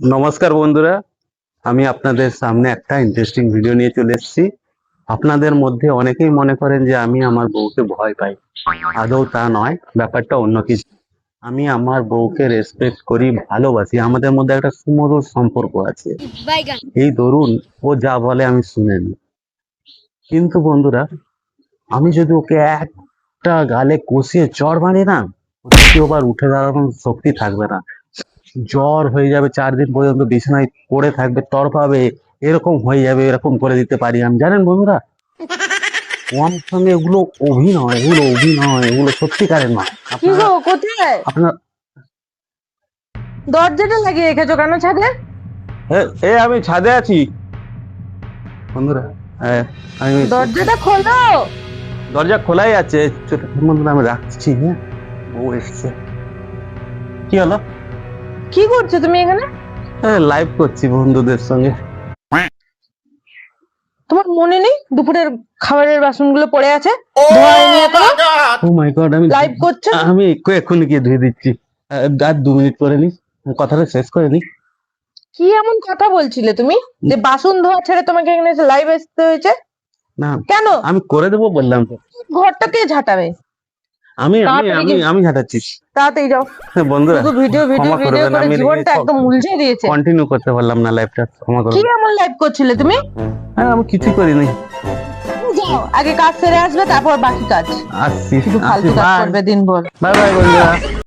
নমস্কার বন্ধুরা, আমি আপনাদের সামনে একটা ইন্টারেস্টিং ভিডিও নিয়ে চলে এসেছি। আপনাদের মধ্যে অনেকেই মনে করেন যে আমি আমার বউকে ভয় পাই। আদৌ তা নয়, ব্যাপারটা অন্য কিছু। আমি আমার বউকে রেসপেক্ট করি, ভালোবাসি। আমাদের মধ্যে একটা সুমধুর সম্পর্ক আছে। এই ধরুন, ও যা বলে আমি শুনে নি কিন্তু বন্ধুরা, আমি যদি ওকে একটা গালে কষিয়ে চর মারি না দ্বিতীয়বার উঠে দাঁড়ানোর শক্তি থাকবে না। জ্বর হয়ে যাবে চার দিন পর্যন্ত বিছানায় পড়ে থাকবে তর পাবে এরকম হয়ে যাবে এরকম করে দিতে পারি আমি। জানেন বন্ধুরা আমার সঙ্গে এগুলো অভিনয় এগুলো অভিনয় এগুলো সত্যিকারের আপনারা গো কোথায়? আপনার দরজাটা লাগিয়ে রেখেছো কেন ছাদে? এ- আমি ছাদে আছি। বন্ধুরা আমি দরজাটা খোলো। দরজা খোলাই আছে বন্ধুরা আমি রাখছি হ্যাঁ? ও এসছে। কি হলো? কি করছ তুমি এখানে? লাইভ করছি বন্ধুদের সঙ্গে। তোমার মনে নেই? দুপুরের খাবারের বাসনগুলো পড়ে আছে? ধোয়া নিয়ে ও মাই গড আমি লাইভ করছ? আমি এক্ষুনি গিয়ে ধুয়ে দিচ্ছি। আর দু মিনিট করে নি। কথাটা শেষ করে নি। কি এমন কথা বলছিলে তুমি? যে বাসন ধোয়া ছেড়ে তোমাকে এখানে এসে লাইভ আসতে হয়েছে? না কেন? আমি করে দেবো বললাম তো। ঘরটা কে ঝাঁটাবে? আমি আমি আমি ঝাঁটাচ্ছি তাড়াতাড়ি যাও। বন্ধুরা শুধু ভিডিও ভিডিও ভিডিও করে জীবনটা একদম উলঝে দিয়েছে। কন্টিনিউ করতে পারলাম না লাইভটা ক্ষমা কি এমন লাইভ করছিলে তুমি? হ্যাঁ আমি কিছুই করিনি। যাও আগে কাজ সেরে আসবে তারপর বাকি কাজ। আসছি শুধু ফালতু কাজ করবে দিনভর। বাই বাই বন্ধুরা।